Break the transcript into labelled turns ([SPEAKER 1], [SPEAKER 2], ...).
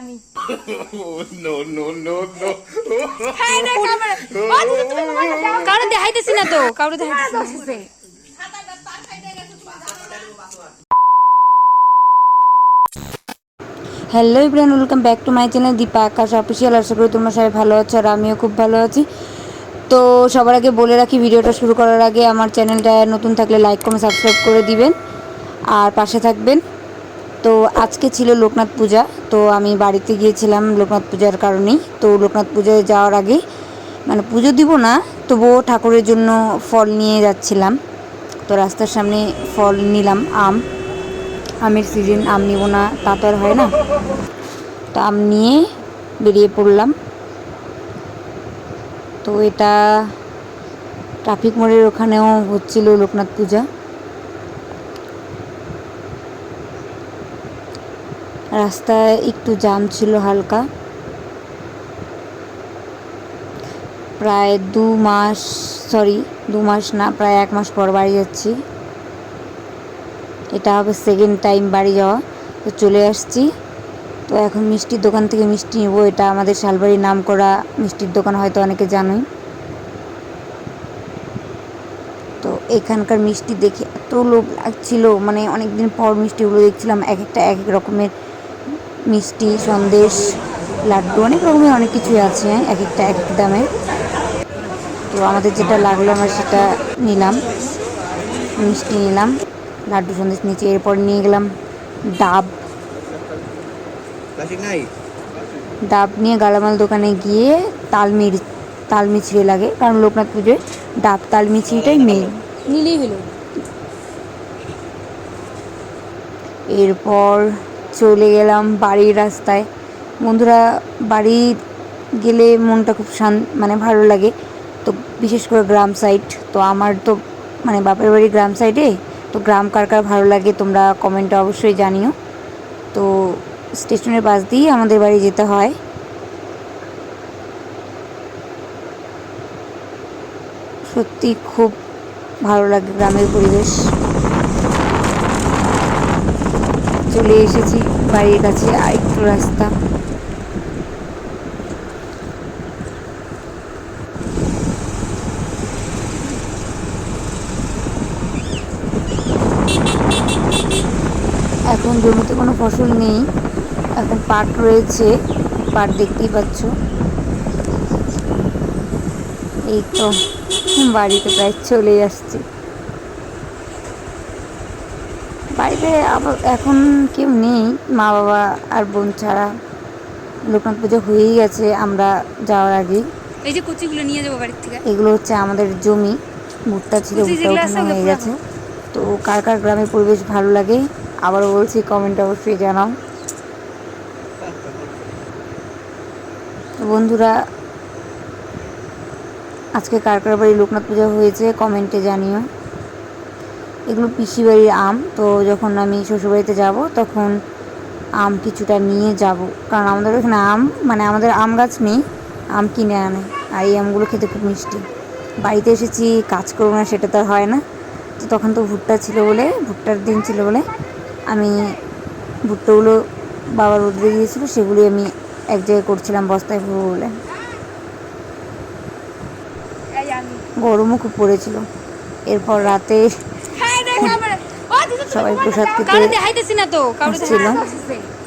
[SPEAKER 1] আমি
[SPEAKER 2] Oh,
[SPEAKER 3] কারও দেখাইতেছি না তো কারও দেখাইতেছি না। Hello Ibrahim welcome back to my channel Deepa Akash official আশা করি তোমরা সবাই ভালো আছো আর আমিও খুব ভালো আছি। তো সবার আগে বলে রাখি ভিডিওটা শুরু করার আগে আমার চ্যানেলটা নতুন থাকলে লাইক কমেন্ট সাবস্ক্রাইব করে দিবেন। আর পাশে থাকবেন। তো আজকে ছিল লোকনাথ পূজা। তো আমি বাড়িতে গিয়েছিলাম লোকনাথ পূজার কারণেই। তো লোকনাথ পূজায় যাওয়ার আগে মানে পুজো দিব না, তবুও ঠাকুরের জন্য ফল নিয়ে যাচ্ছিলাম। তো রাস্তার সামনে ফল নিলাম, আম। আমের সিজন আম নিব না, তা তো আর হয় না। তো আম নিয়ে বেরিয়ে পড়লাম। তো এটা ট্রাফিক মোড়ের ওখানেও হচ্ছিল লোকনাথ পূজা। রাস্তায় একটু জাম ছিল হালকা। প্রায় দু মাস সরি দু মাস না, প্রায় এক মাস পর বাড়ি যাচ্ছি। এটা হবে সেকেন্ড টাইম বাড়ি যাওয়া। তো চলে আসছি। তো এখন মিষ্টির দোকান থেকে মিষ্টি নেব। এটা আমাদের শালবাড়ির নাম করা মিষ্টির দোকান, হয়তো অনেকে জানোই। তো এখানকার মিষ্টি দেখে এত লোভ লাগছিল। মানে অনেক দিন পর মিষ্টিগুলো দেখছিলাম। এক একটা এক এক রকমের মিষ্টি সন্দেশ লাড্ডু অনেক রকমের অনেক কিছুই আছে এক একটা এক এক দামে তো আমাদের যেটা লাগল আমরা সেটা নিলাম মিষ্টি নিলাম লাড্ডু সন্দেশ নিচে এরপর নিয়ে গেলাম ডাব। ডাব নিয়ে গালামাল দোকানে গিয়ে তালমির তালমিছড়ি লাগে কারণ লোকনাথ পুজোয় ডাব তালমিছড়িটাই মেন
[SPEAKER 1] নিলেই হলো।
[SPEAKER 3] এরপর চলে গেলাম বাড়ির রাস্তায়। বন্ধুরা, বাড়ি গেলে মনটা খুব শান মানে ভালো লাগে। তো বিশেষ করে গ্রাম সাইড তো আমার তো মানে বাপের বাড়ি গ্রাম সাইডে তো গ্রাম কার কার ভালো লাগে তোমরা কমেন্টে অবশ্যই জানিও। তো স্টেশনের পাশ দিয়েই আমাদের বাড়ি যেতে হয়। সত্যি খুব ভালো লাগে গ্রামের পরিবেশ। চলে এসেছি বাড়ির কাছে আর একটু রাস্তা। এখন জমিতে কোনো ফসল নেই, এখন পাট রয়েছে, পাট দেখতেই পাচ্ছ। এই তো, বাড়িতে প্রায় চলে আসছে। বাড়িতে আবার এখন কেউ নেই মা বাবা আর বোন ছাড়া। লোকনাথ পুজো হয়েই গেছে আমরা যাওয়ার আগেই।
[SPEAKER 1] এই যে কুচিগুলো নিয়ে যাব বাড়ির থেকে।
[SPEAKER 3] এগুলো হচ্ছে আমাদের জমি ভুট্টা ছিল ভুট্টা হয়ে গেছে। তো কার কার গ্রামের পরিবেশ ভালো লাগে আবারও বলছি কমেন্ট অবশ্যই জানাও। বন্ধুরা আজকে কার কার বাড়ি লোকনাথ পূজা হয়েছে কমেন্টে জানিও। এগুলো পিসি বাড়ির আম, তো যখন আমি শ্বশুরবাড়িতে যাব, তখন আম কিছুটা নিয়ে যাব। কারণ আমাদের এখানে আম মানে আমাদের আম গাছ নেই, আম কিনে আনে। আর এই আমগুলো খেতে খুব মিষ্টি। বাড়িতে এসেছি, কাজ করব না, সেটা তো হয় না। তো তখন তো ভুট্টা ছিল বলে, ভুট্টার দিন ছিল বলে আমি ভুট্টাগুলো বাবা রোদ্রে দিয়েছিল সেগুলি আমি এক জায়গায় করছিলাম বস্তায় ভরবো বলে। গরমও খুব পড়েছিল। এরপর রাতে সবাই প্রসাদ। খেতে
[SPEAKER 1] কারও